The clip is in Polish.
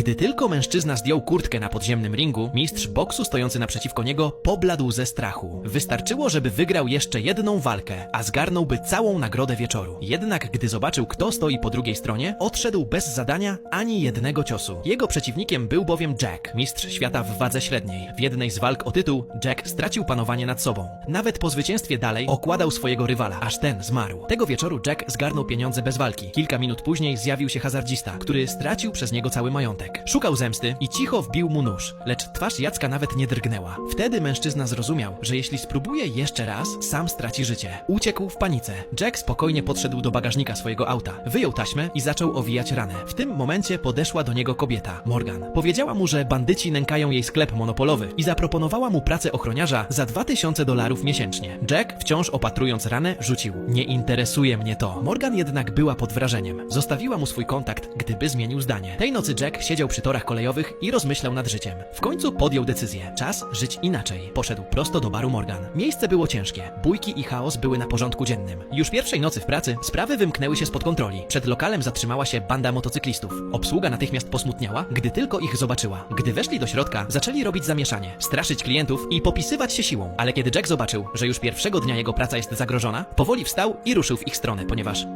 Gdy tylko mężczyzna zdjął kurtkę na podziemnym ringu, mistrz boksu stojący naprzeciwko niego pobladł ze strachu. Wystarczyło, żeby wygrał jeszcze jedną walkę, a zgarnąłby całą nagrodę wieczoru. Jednak gdy zobaczył, kto stoi po drugiej stronie, odszedł bez zadania ani jednego ciosu. Jego przeciwnikiem był bowiem Jack, mistrz świata w wadze średniej. W jednej z walk o tytuł Jack stracił panowanie nad sobą. Nawet po zwycięstwie dalej okładał swojego rywala, aż ten zmarł. Tego wieczoru Jack zgarnął pieniądze bez walki. Kilka minut później zjawił się hazardzista, który stracił przez niego cały majątek. Szukał zemsty i cicho wbił mu nóż, lecz twarz Jacka nawet nie drgnęła. Wtedy mężczyzna zrozumiał, że jeśli spróbuje jeszcze raz, sam straci życie. Uciekł w panice. Jack spokojnie podszedł do bagażnika swojego auta, wyjął taśmę i zaczął owijać ranę. W tym momencie podeszła do niego kobieta, Morgan. Powiedziała mu, że bandyci nękają jej sklep monopolowy i zaproponowała mu pracę ochroniarza za 2000 dolarów miesięcznie. Jack, wciąż opatrując ranę, rzucił: Nie interesuje mnie to. Morgan jednak była pod wrażeniem. Zostawiła mu swój kontakt, gdyby zmienił zdanie. Tej nocy Jack siedział przy torach kolejowych i rozmyślał nad życiem. W końcu podjął decyzję. Czas żyć inaczej. Poszedł prosto do baru Morgan. Miejsce było ciężkie. Bójki i chaos były na porządku dziennym. Już pierwszej nocy w pracy sprawy wymknęły się spod kontroli. Przed lokalem zatrzymała się banda motocyklistów. Obsługa natychmiast posmutniała, gdy tylko ich zobaczyła. Gdy weszli do środka, zaczęli robić zamieszanie, straszyć klientów i popisywać się siłą. Ale kiedy Jack zobaczył, że już pierwszego dnia jego praca jest zagrożona, powoli wstał i ruszył w ich stronę, ponieważ